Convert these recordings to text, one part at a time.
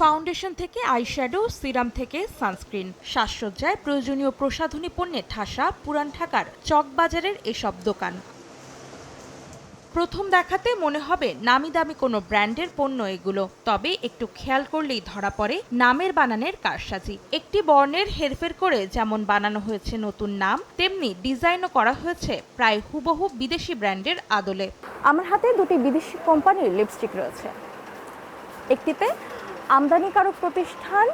Foundation থেকে eyeshadow serum থেকে sunscreen. সাজসজ্জায় প্রয়োজনীয় প্রসাধনী পণ্যে ঠাসা পুরান ঢাকার চকবাজারের এসব দোকান। প্রথম দেখাতে মনে হবে নামি দামি কোনো ব্র্যান্ডের পণ্য এগুলো। তবে একটু খেয়াল করলেই ধরা পড়ে নামের বানানের কারসাজি। একটি বর্ণের হেরফের করে যেমন বানানো হয়েছে নতুন নাম, তেমনি ডিজাইনও করা হয়েছে প্রায় হুবহু বিদেশি ব্র্যান্ডের আদলে। আমার হাতে দুটি বিদেশি কোম্পানির লিপস্টিক রয়েছে। একটিতে আমদানিকারক প্রতিষ্ঠান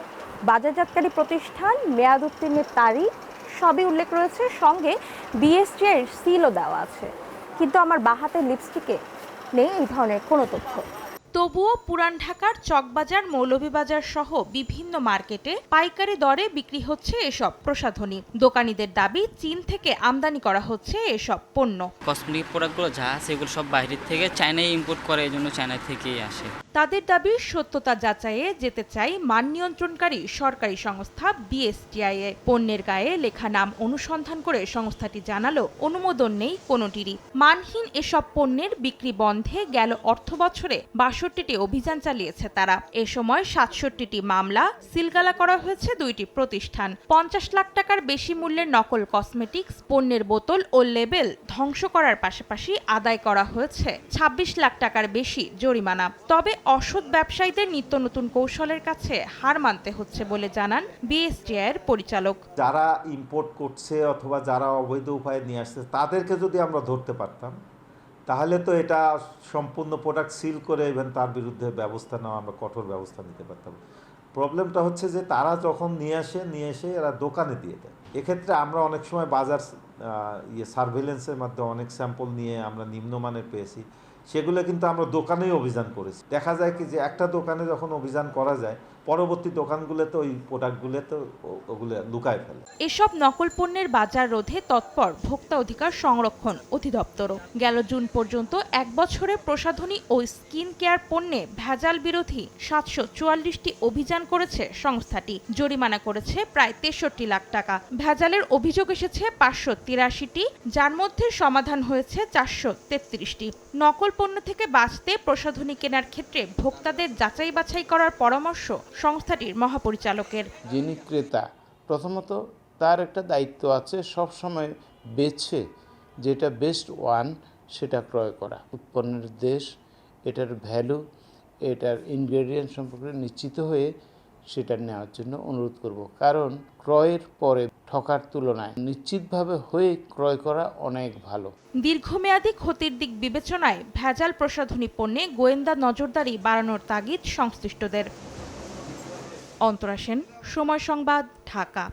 বাজারজাতকারী প্রতিষ্ঠান মেয়াদ উত্তীর্ণের তারিখ সবই উল্লেখ রয়েছে। সঙ্গে বিএসটি এর সিলও দেওয়া আছে। কিন্তু আমার বাহাতের লিপস্টিকে নেই এই ধরনের কোনো তথ্য। তবুও পুরান ঢাকার চকবাজার মৌলভীবাজার সহ বিভিন্ন মার্কেটে পাইকারি দরে বিক্রি হচ্ছে এসব প্রসাধনী। দোকানীদের দাবি চীন থেকে আমদানি করা হচ্ছে এসব পণ্য। কসমেটিক প্রোডাক্টগুলো যা আছে এগুলো সব বাইরের থেকে চায়নায় ইম্পোর্ট করে এই জন্য চায়না থেকেই আসে। তাদের দাবি, সত্যতা যাচাইয়ে যেতে চাই মান নিয়ন্ত্রণকারী সরকারি সংস্থা বিএসটিআইএ পণ্যের গায়ে লেখা নাম অনুসন্ধান করে সংস্থাটি জানালো, অনুমোদন নেই কোনোটিরই। মানহীন এসব পণ্যের বিক্রি বন্ধে গেল অর্থ বছরে বাষট্টিটি অভিযান চালিয়েছে তারা। এ সময় সাতষট্টিটি মামলা, সিলগালা করা হয়েছে দুইটি প্রতিষ্ঠান। পঞ্চাশ লাখ টাকার বেশি মূল্যের নকল কসমেটিক্স, পণ্যের বোতল ও লেবেল ধ্বংস করার পাশাপাশি আদায় করা হয়েছে ছাব্বিশ লাখ টাকার বেশি জরিমানা। তবে অসৎ ব্যবসায়ীদের নিত্য নতুন কৌশলের কাছে হার মানতে হচ্ছে বলে জানান বিএসটিআইয়ের পরিচালক। যারা ইম্পোর্ট করছে অথবা যারা অবৈধ উপায়ে নিয়ে আসছে, তাদেরকে যদি আমরা ধরতে পারতাম, তাহলে তো এটা সম্পূর্ণ প্রোডাক্ট সিল করে ইভেন তার বিরুদ্ধে ব্যবস্থা নেওয়া, আমরা কঠোর ব্যবস্থা নিতে পারতাম। প্রবলেমটা হচ্ছে যে তারা যখন নিয়ে আসে, নিয়ে এসে এরা দোকানে দিয়ে দেয়। এক্ষেত্রে আমরা অনেক সময় বাজার ইয়ে সার্ভেলেন্সের মাধ্যমে অনেক স্যাম্পল নিয়ে আমরা নিম্নমানের পেয়েছি। সেগুলো কিন্তু আমরা দোকানেই অভিযান করেছি। দেখা যায় কি যে একটা দোকানে যখন অভিযান করা যায়, পরবর্তী দোকানগুলোতে ওই প্রোডাক্টগুলোতে ওগুলো লুকায় ফেলে। এসব নকল পণ্যের বাজার রোধে তৎপর ভোক্তা অধিকার সংরক্ষণ অধিদপ্তরও গেল জুন পর্যন্ত এক বছরে প্রসাধনী ও স্কিন কেয়ার পণ্যে ভেজাল বিরোধী সাতশো চুয়াল্লিশটি অভিযান করেছে সংস্থাটি। জরিমানা করেছে প্রায় তেষট্টি লাখ টাকা। ভেজালের অভিযোগ এসেছে পাঁচশো তিরাশিটি, যার মধ্যে সমাধান হয়েছে চারশো তেত্রিশটি। নকল পণ্য থেকে বাঁচতে প্রসাধনী কেনার ক্ষেত্রে ভোক্তাদের যাচাই বাছাই করার পরামর্শ সংস্থাটির মহাপরিচালকের। যিনি ক্রেতা, প্রথমত তার একটা দায়িত্ব আছে সব সময় বেছে যেটা বেস্ট ওয়ান সেটা ক্রয় করা। উৎপন্নের দেশ, এটার ভ্যালু, এটার ইনগ্রেডিয়েন্ট সম্পর্কে নিশ্চিত হয়ে সেটা নেওয়ার জন্য অনুরোধ করব। কারণ ক্রয়ের পরে ঠকার তুলনায় নিশ্চিতভাবে হয়ে ক্রয় করা অনেক ভালো। দীর্ঘমেয়াদী ক্ষতির দিক বিবেচনায় ভেজাল প্রসাধনী পণ্যে গোয়েন্দা নজরদারি বাড়ানোর তাগিদ সংশ্লিষ্টদের। অন্তরাসেন সময় সংবাদ, ঢাকা।